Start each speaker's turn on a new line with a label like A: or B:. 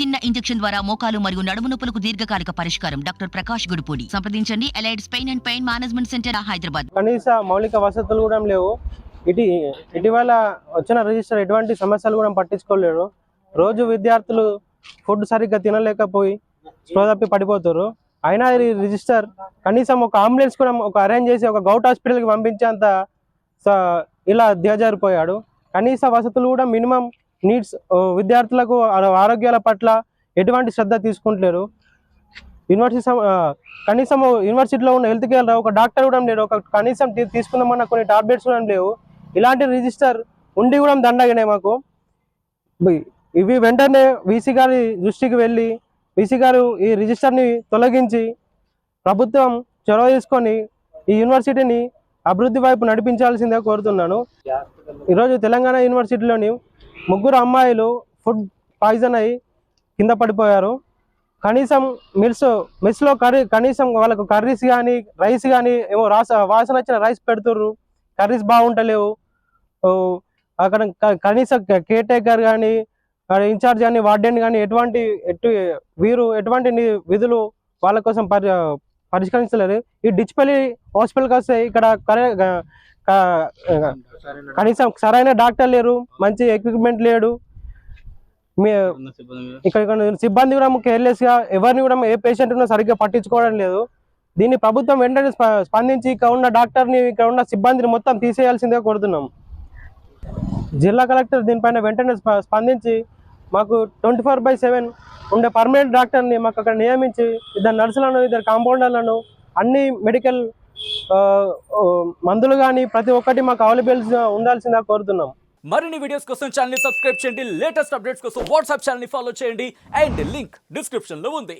A: చిన్న ఇంజెక్షన్ ద్వారా మోకాలు మరియు నడుము నొప్పులకు దీర్ఘకాలిక పరిష్కారం. డాక్టర్ ప్రకాష్ గుడిపూడి. సంప్రదించండి. Allied spine and pain management centre Hyderabad.
B: కనీస మౌలిక వసతులు కూడా లేవు. ఇటు ఇటీవల వచ్చిన రిజిస్టర్ ఎటువంటి సమస్యలు కూడా పట్టించుకోలేరు. రోజు విద్యార్థులు ఫుడ్ సరిగ్గా తినలేకపోయి స్పృహ పడిపోతారు. అయినా ఈ రిజిస్టర్ కనీసం ఒక అంబులెన్స్ కూడా ఒక అరేంజ్ చేసి ఒక గౌట్ హాస్పిటల్కి పంపించేంత స- ఇలా దిగజారిపోయాడు. కనీస వసతులు కూడా మినిమం నీడ్స్ విద్యార్థులకు ఆరోగ్యాల పట్ల ఎటువంటి శ్రద్ధ తీసుకుంటలేరు. యూనివర్సిటీ కనీసం యూనివర్సిటీలో ఉన్న హెల్త్ కేర్ ఒక డాక్టర్ కూడా లేరు ఒక కనీసం తీసుకుందామన్న కొన్ని టాబ్లెట్స్ కూడా లేవు. ఇలాంటి రిజిస్టర్ ఉండి కూడా దండగానే మాకు. ఇవి వెంటనే వీసీ గారి దృష్టికి వెళ్ళి వీసీ గారు ఈ రిజిస్టర్ని తొలగించి ప్రభుత్వం చొరవ తీసుకొని ఈ యూనివర్సిటీని అభివృద్ధి వైపు నడిపించాల్సిందే కోరుతున్నాను. ఈరోజు తెలంగాణ యూనివర్సిటీలోని ముగ్గురు అమ్మాయిలు ఫుడ్ పాయిజన్ అయి కింద పడిపోయారు. కనీసం మిల్స్ మిల్స్లో కర్రీ కనీసం వాళ్ళకు కర్రీస్ కానీ రైస్ కానీ ఏమో రాస వాసన వచ్చిన రైస్ పెడుతుర్రు. కర్రీస్ బాగుంటలేవు. అక్కడ కనీసం కేర్ టేకర్ కానీ ఇన్ఛార్జ్ కానీ వార్డెన్ కానీ ఎటువంటి ఎటు వీరు ఎటువంటి విధులు వాళ్ళ కోసం పరి పరిష్కరించలేరు ఈ డిచ్పల్లి హాస్పిటల్కి వస్తే ఇక్కడ కరే- కనీసం సరైన డాక్టర్ లేరు మంచి ఎక్విప్మెంట్ లేడు. మీ ఇక్కడ సిబ్బంది కూడా కేర్లెస్గా ఎవరిని కూడా ఏ పేషెంట్ ఉన్నా సరిగ్గా పట్టించుకోవడం లేదు. దీన్ని ప్రభుత్వం వెంటనే స్ప- స్పందించి ఇక్కడ ఉన్న డాక్టర్ని ఇక్కడ ఉన్న సిబ్బందిని మొత్తం తీసేయాల్సిందే కోరుతున్నాం. జిల్లా కలెక్టర్ దీనిపైన వెంటనే స్ప- స్పందించి మాకు ట్వంటీ ఫోర్ బై సెవెన్ ఉండే పర్మనెంట్ డాక్టర్ని మాకు అక్కడ నియమించి ఇద్దరు నర్సులను ఇద్దరు కాంపౌండర్లను అన్ని మెడికల్ మందులు కానీ ప్రతి ఒక్కటి మాకు అవైలబుల్ ఉండాల్సిందా కోరుతున్నాం.
C: మరిన్ని వీడియోస్ కోసం ఛానల్ సబ్స్క్రైబ్ చేయండి. లేటెస్ట్ అప్డేట్స్ కోసం వాట్సాప్ ఛానల్ ఫాలో చేయండి. అండ్ లింక్ డిస్క్రిప్షన్లో ఉంది.